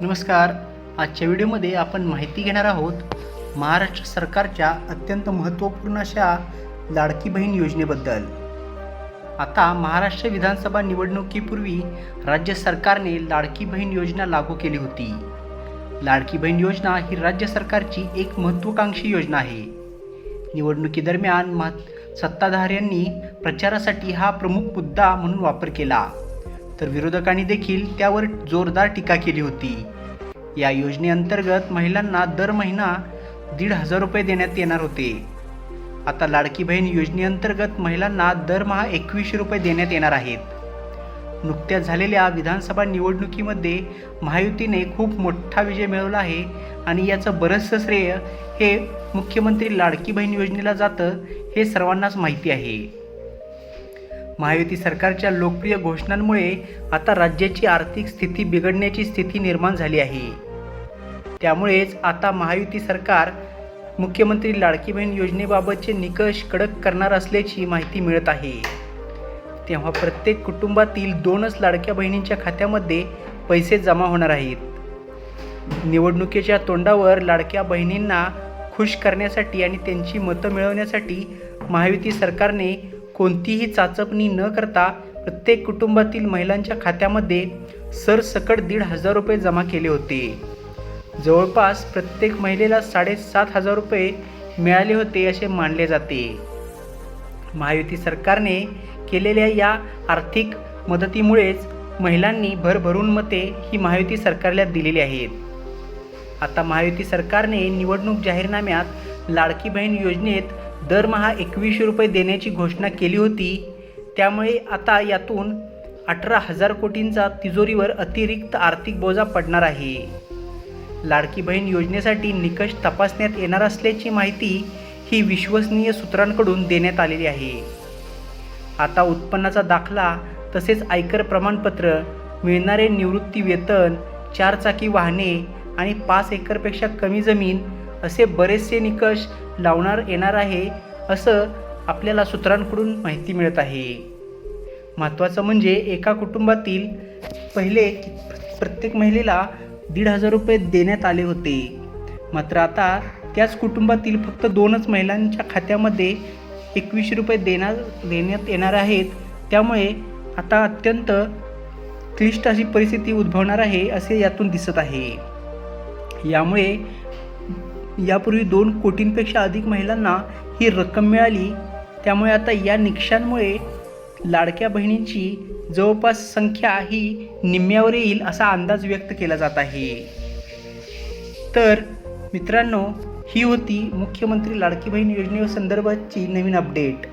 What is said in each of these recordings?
नमस्कार. आजच्या व्हिडिओमध्ये आपण माहिती घेणार आहोत महाराष्ट्र सरकारच्या अत्यंत महत्त्वपूर्ण अशा लाडकी बहीण योजनेबद्दल. आता महाराष्ट्र विधानसभा निवडणुकीपूर्वी राज्य सरकारने लाडकी बहीण योजना लागू केली होती. लाडकी बहीण योजना ही राज्य सरकारची एक महत्त्वाकांक्षी योजना आहे. निवडणुकीदरम्यान मत सत्ताधाऱ्यांनी प्रचारासाठी हा प्रमुख मुद्दा म्हणून वापर केला. तर विरोधकांनी देखील त्यावर जोरदार टीका केली होती. या योजनेअंतर्गत महिलांना दर महिना दीड हजार रुपये देण्यात येणार होते. आता लाडकी बहीण योजनेअंतर्गत महिलांना दरमहा एकवीसशे रुपये देण्यात येणार आहेत. नुकत्याच झालेल्या विधानसभा निवडणुकीमध्ये महायुतीने खूप मोठा विजय मिळवला आहे आणि याचं बरंचसं श्रेय हे मुख्यमंत्री लाडकी बहीण योजनेला जातं हे सर्वांनाच माहिती आहे. महायुती सरकारच्या लोकप्रिय घोषणांमुळे आता राज्याची आर्थिक स्थिती बिघडण्याची स्थिती निर्माण झाली आहे. त्यामुळेच आता महायुती सरकार मुख्यमंत्री लाडकी बहीण योजनेबाबतचे निकष कडक करणार असल्याची माहिती मिळत आहे. तेव्हा प्रत्येक कुटुंबातील दोनच लाडक्या बहिणींच्या खात्यामध्ये पैसे जमा होणार आहेत. निवडणुकीच्या तोंडावर लाडक्या बहिणींना खुश करण्यासाठी आणि त्यांची मतं मिळवण्यासाठी महायुती सरकारने कोणतीही चाचपणी न करता प्रत्येक कुटुंबातील महिलांच्या खात्यामध्ये सरसकट दीड हजार रुपये जमा केले होते. जवळपास प्रत्येक महिलेला साडेसात हजार रुपये मिळाले होते असे मानले जाते. महायुती सरकारने केलेल्या या आर्थिक मदतीमुळेच महिलांनी भरभरून मते ही महायुती सरकारला दिलेली आहेत. आता महायुती सरकारने निवडणूक जाहीरनाम्यात लाडकी बहीण योजनेत दरमहा एकवीसशे रुपये देण्याची घोषणा केली होती. त्यामुळे आता यातून अठरा हजार कोटींचा तिजोरीवर अतिरिक्त आर्थिक बोजा पडणार आहे. लाडकी बहीण योजनेसाठी निकष तपासण्यात येणार असल्याची माहिती ही विश्वसनीय सूत्रांकडून देण्यात आलेली आहे. आता उत्पन्नाचा दाखला तसेच आयकर प्रमाणपत्र मिळणारे निवृत्ती वेतन चारचाकी वाहने आणि पाच एकरपेक्षा कमी जमीन असे बरेचसे निकष लावणार येणार आहे असं आपल्याला सूत्रांकडून माहिती मिळत आहे. महत्त्वाचं म्हणजे एका कुटुंबातील पहिले प्रत्येक महिलेला दीड हजार रुपये देण्यात आले होते. मात्र आता त्याच कुटुंबातील फक्त दोनच महिलांच्या खात्यामध्ये एकवीसशे रुपये देणार देण्यात येणार आहेत. त्यामुळे आता अत्यंत क्लिष्ट अशी परिस्थिती उद्भवणार आहे असे यातून दिसत आहे. यामुळे यापूर्वी दोन कोटींपेक्षा अधिक महिलांना ही रक्कम मिळाली. त्यामुळे आता या निकषांमुळे लाडक्या बहिणींची जवळपास संख्या ही निम्म्यावर येईल असा अंदाज व्यक्त केला जात आहे. तर मित्रांनो ही होती मुख्यमंत्री लाडकी बहीण योजनेसंदर्भातची नवीन अपडेट.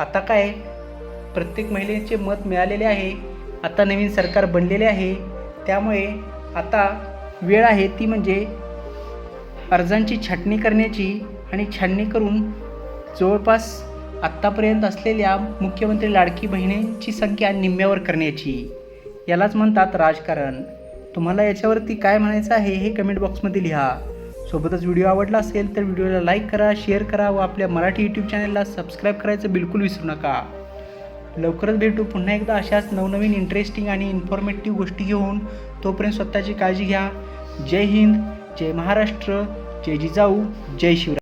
आता काय? प्रत्येक महिलेचे मत मिळालेले आहे. आता नवीन सरकार बनलेले आहे. त्यामुळे आता वेळ आहे ती म्हणजे अर्जांची छाटणी करण्याची आणि छाटणी करून जवळपास आत्तापर्यंत असलेल्या मुख्यमंत्री लाडकी बहिणींची संख्या निम्म्यावर करण्याची. यालाच म्हणतात राजकारण. तुम्हाला याच्यावरती काय म्हणायचं आहे हे कमेंट बॉक्समध्ये लिहा. सोबतच व्हिडिओ आवडला असेल तर व्हिडिओला लाईक करा शेअर करा व आपल्या मराठी यूट्यूब चॅनलला सबस्क्राईब करायचं बिलकुल विसरू नका. लवकरच भेटू. पुन्हा एकदा अशाच नवनवीन इंटरेस्टिंग आणि इन्फॉर्मेटिव्ह गोष्टी घेऊन तोपर्यंत स्वतःची काळजी घ्या. जय हिंद. जय महाराष्ट्र जय जिजाऊ जय शिवराय.